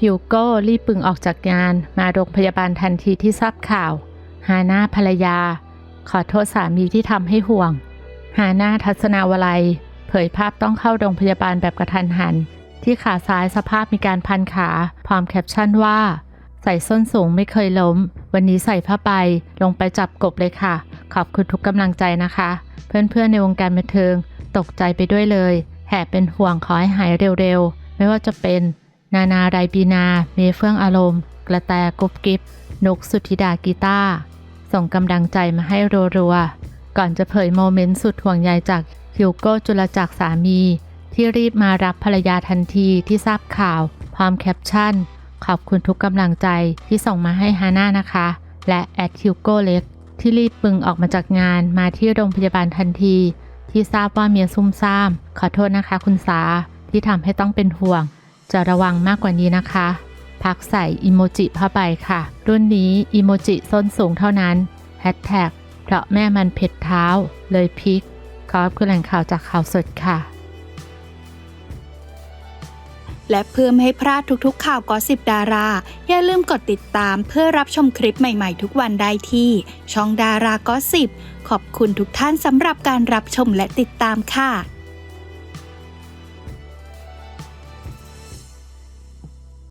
ฮิวโก้รีบปึงออกจากงานมาโรงพยาบาลทันทีที่ทราบข่าว ฮาน่าภรรยา ขอโทษสามีที่ทำให้ห่วง ฮาน่าทัศนาวลัย เผยภาพต้องเข้าโรงพยาบาลแบบกระทันหัน ที่ขาซ้ายสภาพมีการพันขา พร้อมแคปชั่นว่า ใส่ส้นสูงไม่เคยล้ม วันนี้ใส่ผ้าใบลงไปจับกบเลยค่ะ ขอบคุณทุกกำลังใจนะคะ เพื่อนๆในวงการบันเทิง ตกใจไปด้วยเลย แห่เป็นห่วงขอให้หายเร็วๆ ไม่ว่าจะเป็น นานาไรบีนา เมเฟื่องอารมณ์ กระแตกุบกิบนกสุธิดากีตาส่งกำลังใจมาให้รัวๆ ก่อนจะเผยโมเมนต์สุดห่วงใยจากฮิวโก้จุลจักรสามี ที่รีบมารับภรรยาทันทีที่ทราบข่าว พร้อมแคปชั่น ขอบคุณทุกกำลังใจที่ส่งมาให้ฮาน่านะคะ และแอดฮิวโก้เล็ก ที่รีบปึงออกมาจากงานมาที่โรงพยาบาลทันที ที่ทราบว่าเมียซุ่มซ่าม ขอโทษนะคะคุณสาที่ทำให้ต้องเป็นห่วง จะระวังมากกว่านี้นะคะ พักใส่อิโมจิผ้าใบค่ะ รุ่นนี้อิโมจิส้นสูงเท่านั้นแฮชแท็กเพราะแม่มันเผ็ดเท้า เลยพลิกขอบคุณแหล่งข่าวจากข่าวสดค่ะ และเพื่อไม่ให้พลาดทุกๆข่าวกอสิบดารา อย่าลืมกดติดตามเพื่อรับชมคลิปใหม่ๆ ทุกวันได้ที่ ช่องดารากอสิบขอบคุณทุกท่านสำหรับการรับชมและติดตามค่ะ